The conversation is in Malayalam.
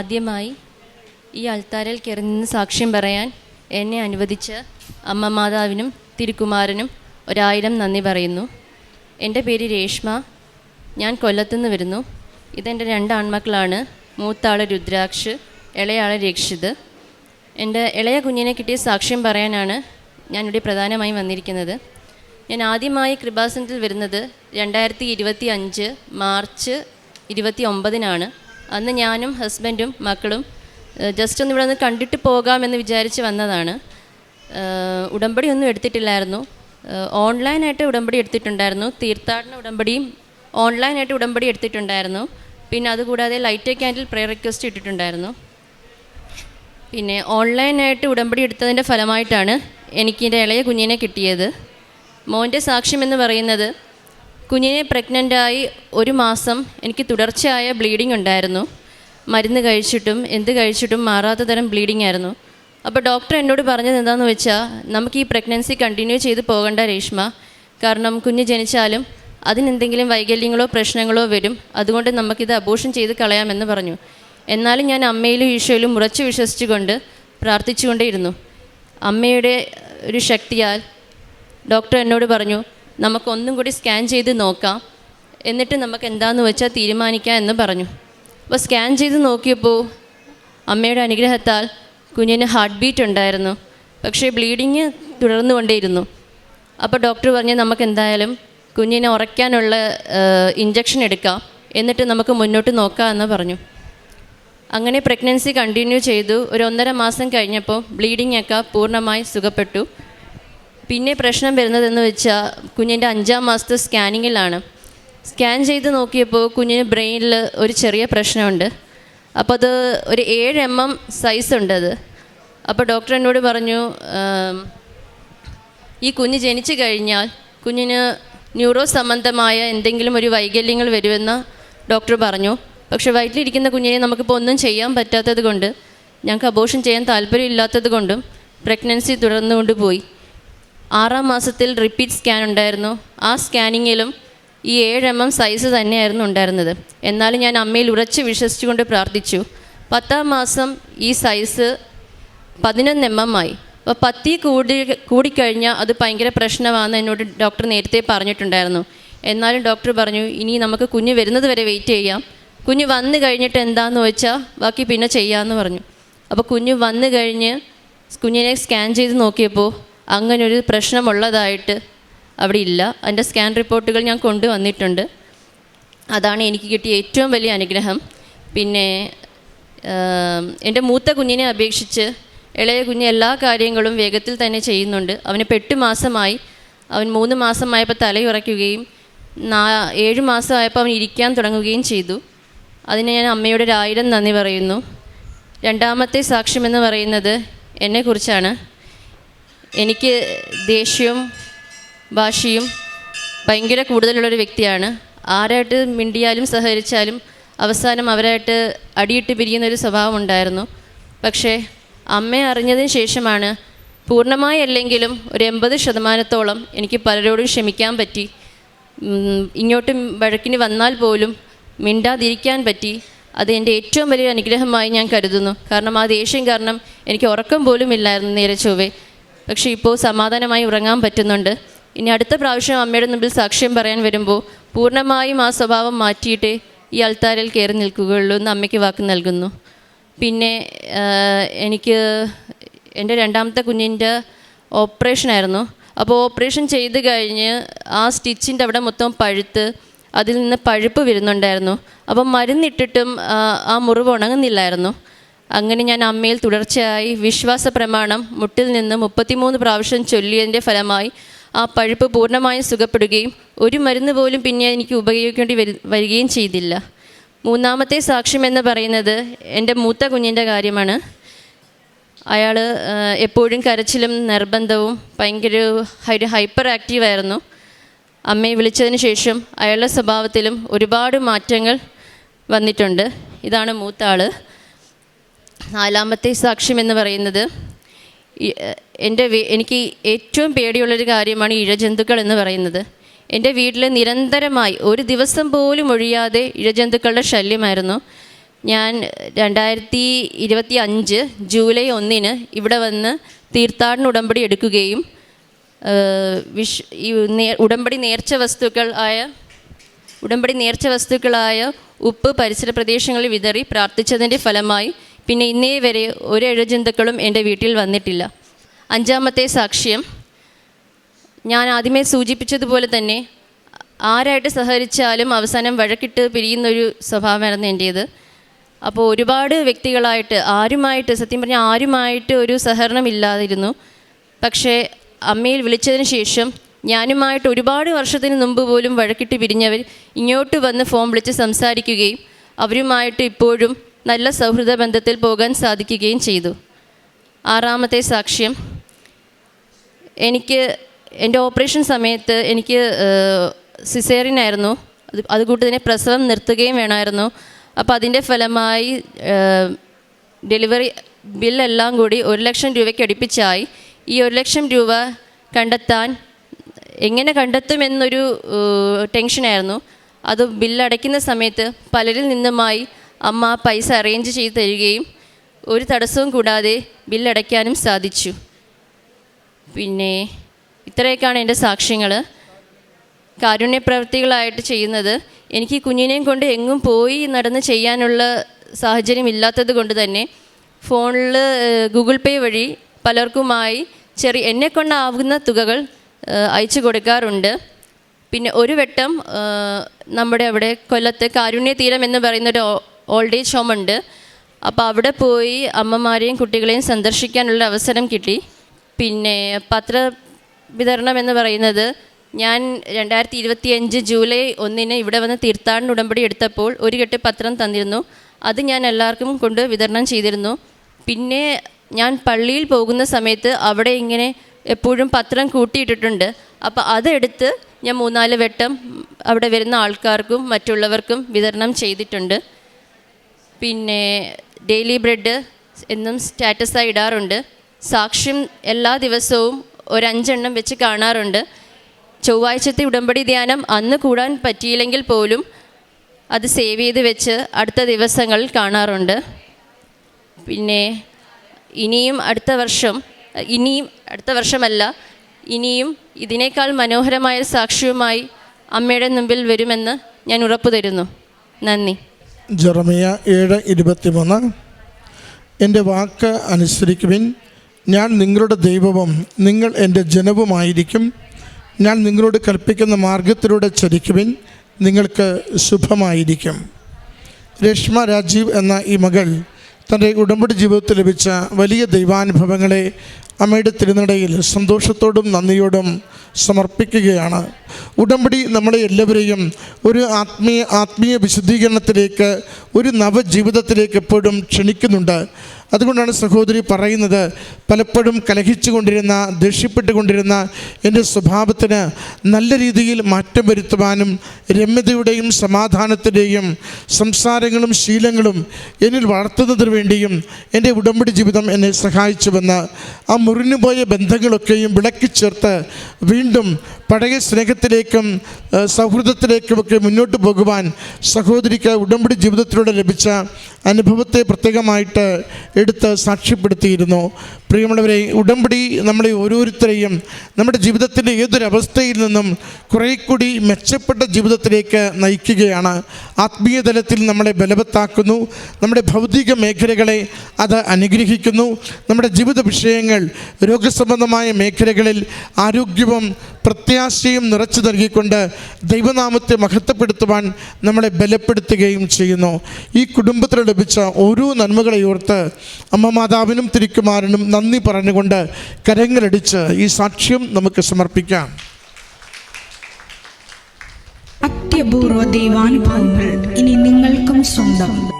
ആദ്യമായി ഈ അൽത്താരയിൽ കയറി നിന്ന് സാക്ഷ്യം പറയാൻ എന്നെ അനുവദിച്ച അമ്മ മാതാവിനും തിരുക്കുമാരനും ഒരായിരം നന്ദി പറയുന്നു. എന്റെ പേര് രേഷ്മ. ഞാൻ കൊല്ലത്തുനിന്ന് വരുന്നു. ഇതെന്റെ രണ്ട് ആൺമക്കളാണ്. മൂത്താൾ രുദ്രാക്ഷ് ഇളയാൾ രക്ഷിത്. എന്റെ ഇളയ കുഞ്ഞിനെ കിട്ടിയ സാക്ഷ്യം പറയാനാണ് ഞാനിവിടെ പ്രധാനമായും വന്നിരിക്കുന്നത്. ഞാൻ ആദ്യമായി കൃപാസനത്തിൽ വരുന്നത് രണ്ടായിരത്തി ഇരുപത്തി അഞ്ച് മാർച്ച് ഇരുപത്തി ഒമ്പതിനാണ്. അന്ന് ഞാനും ഹസ്ബൻഡും മക്കളും ജസ്റ്റ് ഒന്ന് ഇവിടെ ഒന്ന് കണ്ടിട്ട് പോകാമെന്ന് വിചാരിച്ച് വന്നതാണ്. ഉടമ്പടി ഒന്നും എടുത്തിട്ടില്ലായിരുന്നു. ഓൺലൈനായിട്ട് ഉടമ്പടി എടുത്തിട്ടുണ്ടായിരുന്നു. തീർത്ഥാടന ഉടമ്പടിയും ഓൺലൈനായിട്ട് ഉടമ്പടി എടുത്തിട്ടുണ്ടായിരുന്നു. പിന്നെ അതുകൂടാതെ ലൈറ്റ് ക്യാൻഡിൽ പ്രയർ റിക്വസ്റ്റ് ഇട്ടിട്ടുണ്ടായിരുന്നു. പിന്നെ ഓൺലൈനായിട്ട് ഉടമ്പടി എടുത്തതിന്റെ ഫലമായിട്ടാണ് എനിക്ക് എന്റെ ഇളയ കുഞ്ഞിനെ കിട്ടിയത്. മോന്റെ സാക്ഷ്യം എന്ന് പറയുന്നത് കുഞ്ഞിനെ പ്രഗ്നന്റായി ഒരു മാസം എനിക്ക് തുടർച്ചയായ ബ്ലീഡിംഗ് ഉണ്ടായിരുന്നു. മരുന്ന് കഴിച്ചിട്ടും എന്ത് കഴിച്ചിട്ടും മാറാത്ത തരം ബ്ലീഡിംഗ് ആയിരുന്നു. അപ്പോൾ ഡോക്ടർ എന്നോട് പറഞ്ഞത് എന്താണെന്ന് വെച്ചാൽ നമുക്ക് ഈ പ്രഗ്നൻസി കണ്ടിന്യൂ ചെയ്ത് പോകണ്ട രേഷ്മ. കാരണം കുഞ്ഞ് ജനിച്ചാലും അതിനെന്തെങ്കിലും വൈകല്യങ്ങളോ പ്രശ്നങ്ങളോ വരും. അതുകൊണ്ട് നമുക്കിത് അബോഷൻ ചെയ്ത് കളയാമെന്ന് പറഞ്ഞു. എന്നാലും ഞാൻ അമ്മയിലും ഈശോയിലും ഉറച്ചു വിശ്വസിച്ചുകൊണ്ട് പ്രാർത്ഥിച്ചുകൊണ്ടേയിരുന്നു. അമ്മയുടെ ഒരു ശക്തിയാൽ ഡോക്ടർ എന്നോട് പറഞ്ഞു നമുക്കൊന്നും കൂടി സ്കാൻ ചെയ്ത് നോക്കാം. എന്നിട്ട് നമുക്ക് എന്താണെന്ന് വെച്ചാൽ തീരുമാനിക്കാം എന്ന് പറഞ്ഞു. അപ്പോൾ സ്കാൻ ചെയ്ത് നോക്കിയപ്പോൾ അമ്മയുടെ അനുഗ്രഹത്താൽ കുഞ്ഞിന് ഹാർട്ട് ബീറ്റ് ഉണ്ടായിരുന്നു. പക്ഷേ ബ്ലീഡിങ് തുടർന്നുകൊണ്ടേയിരുന്നു. അപ്പോൾ ഡോക്ടർ പറഞ്ഞു നമുക്ക് എന്തായാലും കുഞ്ഞിനെ ഉറയ്ക്കാനുള്ള ഇഞ്ചക്ഷൻ എടുക്കാം. എന്നിട്ട് നമുക്ക് മുന്നോട്ട് നോക്കാം എന്ന് പറഞ്ഞു. അങ്ങനെ പ്രഗ്നൻസി കണ്ടിന്യൂ ചെയ്തു. ഒരു ഒന്നര മാസം കഴിഞ്ഞപ്പോൾ ബ്ലീഡിംഗ് പൂർണമായി സുഖപ്പെട്ടു. പിന്നെ പ്രശ്നം വരുന്നതെന്ന് വെച്ചാൽ കുഞ്ഞിന്റെ അഞ്ചാം മാസത്തെ സ്കാനിങ്ങിലാണ്. സ്കാൻ ചെയ്ത് നോക്കിയപ്പോൾ കുഞ്ഞിന് ബ്രെയിനിൽ ഒരു ചെറിയ പ്രശ്നമുണ്ട്. അപ്പോൾ അത് ഒരു ഏഴ് എം എം സൈസ് ഉണ്ട് അത്. അപ്പോൾ ഡോക്ടർ എന്നോട് പറഞ്ഞു ഈ കുഞ്ഞ് ജനിച്ചു കഴിഞ്ഞാൽ കുഞ്ഞിന് ന്യൂറോ സംബന്ധമായ എന്തെങ്കിലും ഒരു വൈകല്യങ്ങൾ വരുമെന്ന് ഡോക്ടർ പറഞ്ഞു. പക്ഷേ വയറ്റിലിരിക്കുന്ന കുഞ്ഞിനെ നമുക്കിപ്പോൾ ഒന്നും ചെയ്യാൻ പറ്റാത്തത് കൊണ്ട് ഞങ്ങൾക്ക് അബോഷൻ ചെയ്യാൻ താല്പര്യമില്ലാത്തത് കൊണ്ടും പ്രഗ്നൻസി തുടർന്നുകൊണ്ട് പോയി. ആറാം മാസത്തിൽ റിപ്പീറ്റ് സ്കാൻ ഉണ്ടായിരുന്നു. ആ സ്കാനിങ്ങിലും ഈ ഏഴ് എം എം സൈസ് തന്നെയായിരുന്നു ഉണ്ടായിരുന്നത്. എന്നാലും ഞാൻ അമ്മയിൽ ഉറച്ച് വിശ്വസിച്ചുകൊണ്ട് പ്രാർത്ഥിച്ചു. പത്താം മാസം ഈ സൈസ് പതിനൊന്ന് എം എം ആയി. അപ്പോൾ പത്തി കൂടി കൂടിക്കഴിഞ്ഞാൽ അത് ഭയങ്കര പ്രശ്നമാണെന്ന് എന്നോട് ഡോക്ടർ നേരത്തെ പറഞ്ഞിട്ടുണ്ടായിരുന്നു. എന്നാലും ഡോക്ടർ പറഞ്ഞു ഇനി നമുക്ക് കുഞ്ഞ് വരുന്നത് വരെ വെയിറ്റ് ചെയ്യാം. കുഞ്ഞ് വന്നു കഴിഞ്ഞിട്ട് എന്താന്ന് വെച്ചാൽ ബാക്കി പിന്നെ ചെയ്യാമെന്ന് പറഞ്ഞു. അപ്പോൾ കുഞ്ഞ് വന്നു കഴിഞ്ഞ് കുഞ്ഞിനെ സ്കാൻ ചെയ്ത് നോക്കിയപ്പോൾ അങ്ങനൊരു പ്രശ്നമുള്ളതായിട്ട് അവിടെ ഇല്ല. അതിന്റെ സ്കാൻ റിപ്പോർട്ടുകൾ ഞാൻ കൊണ്ടുവന്നിട്ടുണ്ട്. അതാണ് എനിക്ക് കിട്ടിയ ഏറ്റവും വലിയ അനുഗ്രഹം. പിന്നെ എന്റെ മൂത്ത കുഞ്ഞിനെ അപേക്ഷിച്ച് ഇളയ കുഞ്ഞ് എല്ലാ കാര്യങ്ങളും വേഗത്തിൽ തന്നെ ചെയ്യുന്നുണ്ട്. അവന് പെട്ട് മാസമായി. അവൻ മൂന്ന് മാസമായപ്പോൾ തലയുറയ്ക്കുകയും നാ ഏഴ് മാസമായപ്പോൾ അവൻ ഇരിക്കാൻ തുടങ്ങുകയും ചെയ്തു. അതിന് ഞാൻ അമ്മയുടെ ഒരായിരം നന്ദി പറയുന്നു. രണ്ടാമത്തെ സാക്ഷ്യമെന്ന് പറയുന്നത് എന്നെക്കുറിച്ചാണ്. എനിക്ക് ദേഷ്യവും ഭാഷയും ഭയങ്കര കൂടുതലുള്ളൊരു വ്യക്തിയാണ്. ആരായിട്ട് മിണ്ടിയാലും സഹകരിച്ചാലും അവസാനം അവരായിട്ട് അടിയിട്ട് പിരിയുന്നൊരു സ്വഭാവം ഉണ്ടായിരുന്നു പക്ഷേ അമ്മ അറിഞ്ഞതിന് ശേഷമാണ് പൂർണമായി അല്ലെങ്കിലും ഒരു എൺപത് ശതമാനത്തോളം എനിക്ക് പലരോടും ക്ഷമിക്കാൻ പറ്റി. ഇങ്ങോട്ട് വഴക്കിന് വന്നാൽ പോലും മിണ്ടാതിരിക്കാൻ പറ്റി. അത് എന്റെ ഏറ്റവും വലിയ അനുഗ്രഹമായി ഞാൻ കരുതുന്നു. കാരണം ആ ദേഷ്യം കാരണം എനിക്ക് ഉറക്കം പോലും ഇല്ലായിരുന്നു നേരെ ചൊവ്വേ. പക്ഷേ ഇപ്പോൾ സമാധാനമായി ഉറങ്ങാൻ പറ്റുന്നുണ്ട്. ഇനി അടുത്ത പ്രാവശ്യം അമ്മയുടെ മുമ്പിൽ സാക്ഷ്യം പറയാൻ വരുമ്പോൾ പൂർണമായും ആ സ്വഭാവം മാറ്റിയിട്ടേ ഈ അൾത്താരിൽ കയറി നിൽക്കുകയുള്ളൂ എന്ന് അമ്മയ്ക്ക് വാക്ക് നൽകുന്നു. പിന്നെ എനിക്ക് എന്റെ രണ്ടാമത്തെ കുഞ്ഞിന്റെ ഓപ്പറേഷനായിരുന്നു. അപ്പോൾ ഓപ്പറേഷൻ ചെയ്ത് കഴിഞ്ഞ് ആ സ്റ്റിച്ചിന്റെ അവിടെ മൊത്തം പഴുത്ത് അതിൽ നിന്ന് പഴുപ്പ് വരുന്നുണ്ടായിരുന്നു. അപ്പം മരുന്നിട്ടിട്ടും ആ, മുറിവ് ഉണങ്ങുന്നില്ലായിരുന്നു. അങ്ങനെ ഞാൻ അമ്മയിൽ തുടർച്ചയായി വിശ്വാസ പ്രമാണം മുട്ടിൽ നിന്ന് മുപ്പത്തിമൂന്ന് പ്രാവശ്യം ചൊല്ലിയതിന്റെ ഫലമായി ആ പഴുപ്പ് പൂർണമായും സുഖപ്പെടുകയും ഒരു മരുന്ന് പോലും പിന്നെ എനിക്ക് ഉപയോഗിക്കേണ്ടി വരു വരികയും ചെയ്തില്ല. മൂന്നാമത്തെ സാക്ഷ്യം എന്ന് പറയുന്നത് എന്റെ മൂത്ത കുഞ്ഞിന്റെ കാര്യമാണ്. അയാൾ എപ്പോഴും കരച്ചിലും നിർബന്ധവും ഭയങ്കര ഒരു ഹൈപ്പർ ആക്റ്റീവായിരുന്നു അമ്മയെ വിളിച്ചതിന് ശേഷം അയാളുടെ സ്വഭാവത്തിലും ഒരുപാട് മാറ്റങ്ങൾ വന്നിട്ടുണ്ട്. ഇതാണ് മൂത്ത ആൾ നാലാമത്തെ സാക്ഷ്യം എന്ന് പറയുന്നത് എന്റെ എനിക്ക് ഏറ്റവും പേടിയുള്ളൊരു കാര്യമാണ് ഇഴജന്തുക്കൾ എന്ന് പറയുന്നത്. എന്റെ വീട്ടിൽ നിരന്തരമായി ഒരു ദിവസം പോലും ഒഴിയാതെ ഇഴജന്തുക്കളുടെ ശല്യമായിരുന്നു. ഞാൻ രണ്ടായിരത്തി ഇരുപത്തി അഞ്ച് ജൂലൈ ഒന്നിന് ഇവിടെ വന്ന് തീർത്ഥാടന ഉടമ്പടി എടുക്കുകയും വിഷ് ഈ ഉടമ്പടി നേർച്ച വസ്തുക്കൾ ആയ ഉടമ്പടി നേർച്ച വസ്തുക്കളായ ഉപ്പ് പരിസര പ്രദേശങ്ങളിൽ വിതറി പ്രാർത്ഥിച്ചതിന്റെ ഫലമായി പിന്നെ ഇന്നേ വരെ ഒരു ഇഴജന്തുക്കളും എന്റെ വീട്ടിൽ വന്നിട്ടില്ല. അഞ്ചാമത്തെ സാക്ഷ്യം ഞാൻ ആദ്യമേ സൂചിപ്പിച്ചതുപോലെ തന്നെ ആരായിട്ട് സഹകരിച്ചാലും അവസാനം വഴക്കിട്ട് പിരിയുന്നൊരു സ്വഭാവമായിരുന്നു എന്റേത്. അപ്പോൾ ഒരുപാട് വ്യക്തികളായിട്ട് ആരുമായിട്ട് സത്യം പറഞ്ഞാൽ ആരുമായിട്ട് ഒരു സഹകരണം ഇല്ലാതിരുന്നു. പക്ഷേ അമ്മയിൽ വിളിച്ചതിന് ശേഷം ഞാനുമായിട്ട് ഒരുപാട് വർഷത്തിന് മുമ്പ് പോലും വഴക്കിട്ട് പിരിഞ്ഞവർ ഇങ്ങോട്ട് വന്ന് ഫോം വിളിച്ച് സംസാരിക്കുകയും അവരുമായിട്ട് ഇപ്പോഴും നല്ല സൗഹൃദ ബന്ധത്തിൽ പോകാൻ സാധിക്കുകയും ചെയ്തു. ആറാമത്തെ സാക്ഷ്യം എനിക്ക് എന്റെ ഓപ്പറേഷൻ സമയത്ത് എനിക്ക് സിസേറിനായിരുന്നു അത് അതുകൂട്ട് തന്നെ പ്രസവം നിർത്തുകയും വേണമായിരുന്നു. അപ്പോൾ അതിന്റെ ഫലമായി ഡെലിവറി ബില്ലെല്ലാം കൂടി ഒരു ലക്ഷം രൂപയ്ക്ക് അടുപ്പിച്ചായി. ഈ ഒരു ലക്ഷം രൂപ കണ്ടെത്താൻ എങ്ങനെ കണ്ടെത്തുമെന്നൊരു ടെൻഷനായിരുന്നു. അത് ബില്ലടയ്ക്കുന്ന സമയത്ത് പലരിൽ നിന്നുമായി അമ്മ പൈസ അറേഞ്ച് ചെയ്ത് തരികയും ഒരു തടസ്സവും കൂടാതെ ബില്ലടയ്ക്കാനും സാധിച്ചു. പിന്നെ ഇത്രയൊക്കെയാണ് എന്റെ സാക്ഷ്യങ്ങൾ കാരുണ്യപ്രവൃത്തികളായിട്ട് ചെയ്യുന്നത്. എനിക്ക് കുഞ്ഞിനെയും കൊണ്ട് എങ്ങും പോയി നടന്ന് ചെയ്യാനുള്ള സാഹചര്യം ഇല്ലാത്തത് കൊണ്ട് തന്നെ ഫോണിൽ ഗൂഗിൾ പേ വഴി പലർക്കുമായി ചെറിയ എന്നെ കൊണ്ടാവുന്ന തുകകൾ അയച്ചു കൊടുക്കാറുണ്ട്. പിന്നെ ഒരു വട്ടം നമ്മുടെ അവിടെ കൊല്ലത്ത് കാരുണ്യ തീരം എന്ന് പറയുന്നൊരു ഓൾഡ് ഏജ് ഹോം ഉണ്ട്. അപ്പോൾ അവിടെ പോയി അമ്മമാരെയും കുട്ടികളെയും സന്ദർശിക്കാനുള്ള അവസരം കിട്ടി. പിന്നെ പത്ര വിതരണം എന്ന് പറയുന്നത് ഞാൻ രണ്ടായിരത്തി ഇരുപത്തിയഞ്ച് ജൂലൈ ഒന്നിന് ഇവിടെ വന്ന് തീർത്ഥാടന ഉടമ്പടി എടുത്തപ്പോൾ ഒരു കെട്ട് പത്രം തന്നിരുന്നു. അത് ഞാൻ എല്ലാവർക്കും കൊണ്ട് വിതരണം ചെയ്തിരുന്നു. പിന്നെ ഞാൻ പള്ളിയിൽ പോകുന്ന സമയത്ത് അവിടെ ഇങ്ങനെ എപ്പോഴും പത്രം കൂട്ടിയിട്ടിട്ടുണ്ട്. അപ്പോൾ അതെടുത്ത് ഞാൻ മൂന്നാൽ വട്ടം അവിടെ വരുന്ന ആൾക്കാർക്കും മറ്റുള്ളവർക്കും വിതരണം ചെയ്തിട്ടുണ്ട്. പിന്നെ ഡെയിലി ബ്രെഡ് എന്നും സ്റ്റാറ്റസായി ഇടാറുണ്ട്. സാക്ഷ്യം എല്ലാ ദിവസവും ഒരു അഞ്ചെണ്ണം വെച്ച് കാണാറുണ്ട്. ചൊവ്വാഴ്ചത്തെ ഉടമ്പടി ധ്യാനം അന്ന് കൂടാൻ പറ്റിയില്ലെങ്കിൽ പോലും അത് സേവ് ചെയ്ത് വെച്ച് അടുത്ത ദിവസങ്ങളിൽ കാണാറുണ്ട്. പിന്നെ ഇനിയും അടുത്ത വർഷം ഇനിയും അടുത്ത വർഷമല്ല ഇനിയും ഇതിനേക്കാൾ മനോഹരമായ സാക്ഷ്യവുമായി അമ്മയുടെ മുമ്പിൽ വരുമെന്ന് ഞാൻ ഉറപ്പു തരുന്നു നന്ദി. ജെറമിയ ഏഴ് ഇരുപത്തിമൂന്ന്. എന്റെ വാക്ക് അനുസരിക്കുവിൻ. ഞാൻ നിങ്ങളുടെ ദൈവവും നിങ്ങൾ എന്റെ ജനവുമായിരിക്കും. ഞാൻ നിങ്ങളോട് കൽപ്പിക്കുന്ന മാർഗത്തിലൂടെ ചരിക്കുവിൻ നിങ്ങൾക്ക് ശുഭമായിരിക്കും. രേഷ്മ രാജീവ് എന്ന ഈ മകൾ തന്റെ ഉടമ്പടി ജീവിതത്തിൽ ലഭിച്ച വലിയ ദൈവാനുഭവങ്ങളെ അമ്മയുടെ തിരുനടയിൽ സന്തോഷത്തോടും നന്ദിയോടും സമർപ്പിക്കുകയാണ്. ഉടമ്പടി നമ്മളെ എല്ലാവരെയും ഒരു ആത്മീയ ആത്മീയ വിശുദ്ധീകരണത്തിലേക്ക് ഒരു നവജീവിതത്തിലേക്ക് എപ്പോഴും ക്ഷണിക്കുന്നുണ്ട്. അതുകൊണ്ടാണ് സഹോദരി പറയുന്നത് പലപ്പോഴും കലഹിച്ചുകൊണ്ടിരുന്ന ദേഷ്യപ്പെട്ടുകൊണ്ടിരുന്ന എന്റെ സ്വഭാവത്തിന് നല്ല രീതിയിൽ മാറ്റം വരുത്തുവാനും രമ്യതയുടെയും സമാധാനത്തിന്റെയും സംസാരങ്ങളും ശീലങ്ങളും എന്നിൽ വളർത്തുന്നതിന് വേണ്ടിയും എന്റെ ഉടമ്പടി ജീവിതം എന്നെ സഹായിച്ചുവെന്ന് ആ മുറിഞ്ഞുപോയ ബന്ധങ്ങളൊക്കെയും വിളക്കി ചേർത്ത് വീണ്ടും പഴയ സ്നേഹത്തിലേക്കും സൗഹൃദത്തിലേക്കുമൊക്കെ മുന്നോട്ട് പോകുവാൻ സഹോദരിക്ക് ഉടമ്പടി ജീവിതത്തിലൂടെ ലഭിച്ച അനുഭവത്തെ പ്രത്യേകമായിട്ട് എടുത്ത് സാക്ഷ്യപ്പെടുത്തിയിരുന്നു. പ്രിയമുള്ളവരെ ഉടമ്പടി നമ്മളെ ഓരോരുത്തരെയും നമ്മുടെ ജീവിതത്തിന്റെ ഏതൊരവസ്ഥയിൽ നിന്നും കുറേ കൂടി മെച്ചപ്പെട്ട ജീവിതത്തിലേക്ക് നയിക്കുകയാണ്. ആത്മീയ തലത്തിൽ നമ്മളെ ബലവത്താക്കുന്നു. നമ്മുടെ ഭൗതിക മേഖലകളെ അത് അനുഗ്രഹിക്കുന്നു. നമ്മുടെ ജീവിത വിഷയങ്ങൾ രോഗസംബന്ധമായ മേഖലകളിൽ ആരോഗ്യവും പ്രത്യാശയും നിറച്ചു നൽകിക്കൊണ്ട് ദൈവനാമത്തെ മഹത്വപ്പെടുത്തുവാൻ നമ്മളെ ബലപ്പെടുത്തുകയും ചെയ്യുന്നു. ഈ കുടുംബത്തിൽ ലഭിച്ച ഓരോ നന്മകളെ ഓർത്ത് അമ്മ മാതാവിനും തിരിക്കുമാരനും നന്ദി പറഞ്ഞുകൊണ്ട് കരങ്ങളടിച്ച് ഈ സാക്ഷ്യം നമുക്ക് സമർപ്പിക്കാം. അത്യപൂർവ ദൈവാനുഭവങ്ങൾ ഇനി നിങ്ങൾക്കും സ്വന്തം.